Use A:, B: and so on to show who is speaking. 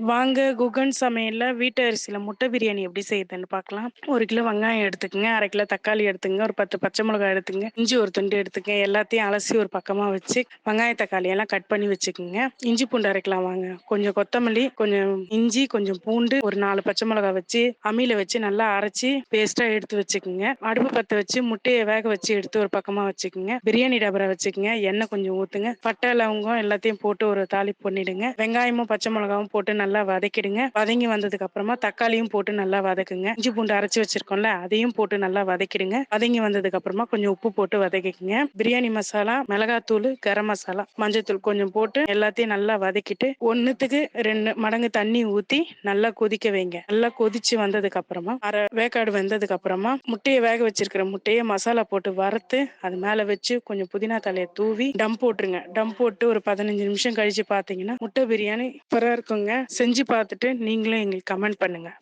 A: வாங்க குகன் சமையல்ல வீட்டு அரிசியில முட்டை பிரியாணி எப்படி செய்யுதுன்னு பார்க்கலாம். ஒரு கிலோ வெங்காயம் எடுத்துக்கங்க அரை கிலோ தக்காளி எடுத்துங்க ஒரு பத்து பச்சை மிளகாய் எடுத்துங்க இஞ்சி ஒரு துண்டு எடுத்துக்க எல்லாத்தையும் அலசி ஒரு பக்கமா வச்சு வெங்காய தக்காளி எல்லாம் கட் பண்ணி வச்சுக்கோங்க. இஞ்சி பூண்டு அரைக்கலாம் வாங்க. கொஞ்சம் கொத்தமல்லி கொஞ்சம் இஞ்சி கொஞ்சம் பூண்டு ஒரு நாலு பச்சை மிளகாய் வச்சு அம்மியில வச்சு நல்லா அரைச்சி பேஸ்டா எடுத்து வச்சுக்கோங்க. அடுப்பு பற்ற வச்சு முட்டையை வேக வச்சு எடுத்து ஒரு பக்கமா வச்சுக்கோங்க. பிரியாணி டபரா வச்சுக்கோங்க. எண்ணெய் கொஞ்சம் ஊத்துங்க. பட்டை லவங்கம் எல்லாத்தையும் போட்டு ஒரு தாளிப்பு பண்ணிடுங்க. வெங்காயமும் பச்சை மிளகாவும் போட்டு நல்லா நல்லா வதக்கிடுங்க. வதங்கி வந்ததுக்கு அப்புறமா தக்காளியும் போட்டு நல்லா வதக்குங்க. இஞ்சி பூண்டு அரைச்சி வச்சிருக்கோம்ல அதையும் போட்டு நல்லா வதக்கிடுங்க. வதங்கி வந்ததுக்கு அப்புறமா கொஞ்சம் உப்பு போட்டு வதக்கிக்கங்க. பிரியாணி மசாலா மிளகாத்தூள் கரம் மசாலா மஞ்சத்தூள் கொஞ்சம் போட்டு எல்லாத்தையும் நல்லா வதக்கிட்டு ஒன்னுத்துக்கு ரெண்டு மடங்கு தண்ணி ஊத்தி நல்லா கொதிக்க வைங்க. நல்லா கொதிச்சு வந்ததுக்கு அப்புறமா அரை வேக்காடு வந்ததுக்கு அப்புறமா முட்டையை வேக வச்சிருக்கிற முட்டையை மசாலா போட்டு வறுத்து அது மேல வச்சு கொஞ்சம் புதினா தலையை தூவி டம் போட்டுருங்க. டம் போட்டு ஒரு பதினஞ்சு நிமிஷம் கழிச்சு பாத்தீங்கன்னா முட்டை பிரியாணி சூப்பரா இருக்குங்க. செஞ்சு பார்த்துட்டு நீங்களும் எங்களுக்கு கமெண்ட் பண்ணுங்கள்